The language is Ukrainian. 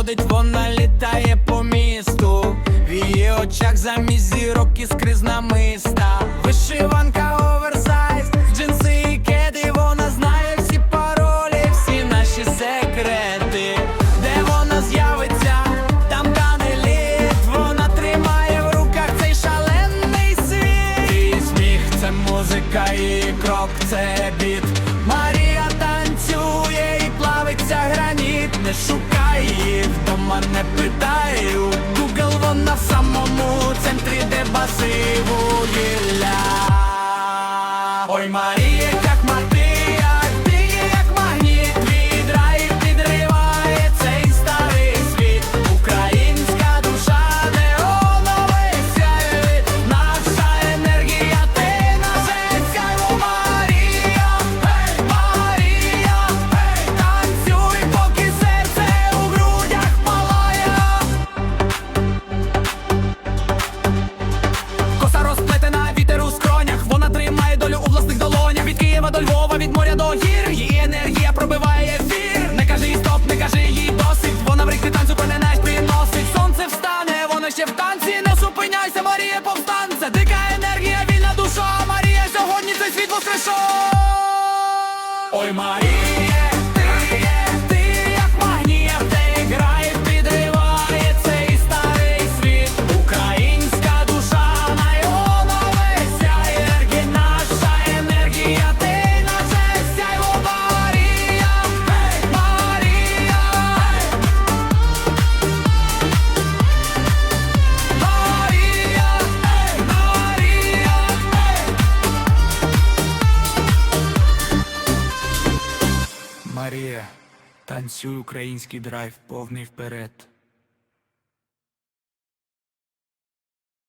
ходить, вона літає по місту, в її очах замість зірок іскриз намиста. Вишиванка оверсайз, джинси і кеди, вона знає всі паролі, всі наші секрети, де вона з'явиться, там тане літ. вона тримає в руках цей шалений світ. Її сміх це музика, і крок це біт. Марія танцює і плавиться граніт, не шукає її, вдома до Львова, від моря до гір Її енергія пробиває ефір. Не кажи їй стоп, не кажи їй досить Вона в ритмі танцю пененець приносить. Сонце встане, вона ще в танці. Не зупиняйся, Марія повстанце Дика енергія, вільна душа. Марія, сьогодні цей світ воскрешо Ой, Марія, Марія, танцюй український драйв повний вперед.